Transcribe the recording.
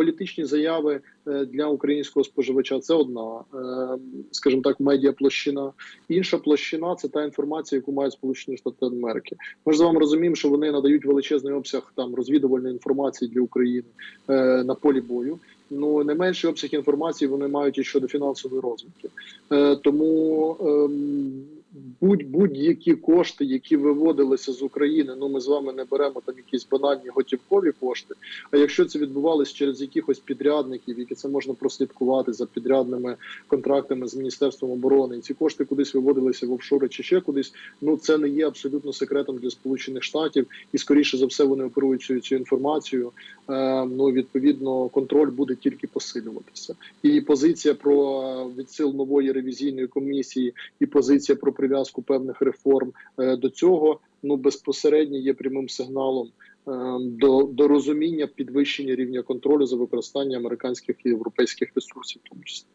політичні заяви е, для українського споживача це одна, е, скажімо так, медіаплощина. Інша площина це та інформація, яку мають Сполучені Штати Америки. Ми ж з вами розуміємо, що вони надають величезний обсяг там розвідувальної інформації для України е, на полі бою. Ну не менший обсяг інформації вони мають і щодо фінансової розвитки. Тому будь будь-які кошти, які виводилися з України. Ну ми з вами не беремо там якісь банальні готівкові кошти. А якщо це відбувалось через якихось підрядників, які це можна прослідкувати за підрядними контрактами з міністерством оборони, і ці кошти кудись виводилися в офшори чи ще кудись. Ну це не є абсолютно секретом для сполучених штатів, і скоріше за все вони оперують цю, цю інформацію. Е, ну відповідно, контроль буде тільки посилюватися. І позиція про е, відсил нової ревізійної комісії, і позиція про прив'язку певних реформ е, до цього ну безпосередньо є прямим сигналом е, до, до розуміння підвищення рівня контролю за використання американських і європейських ресурсів, в тому числі.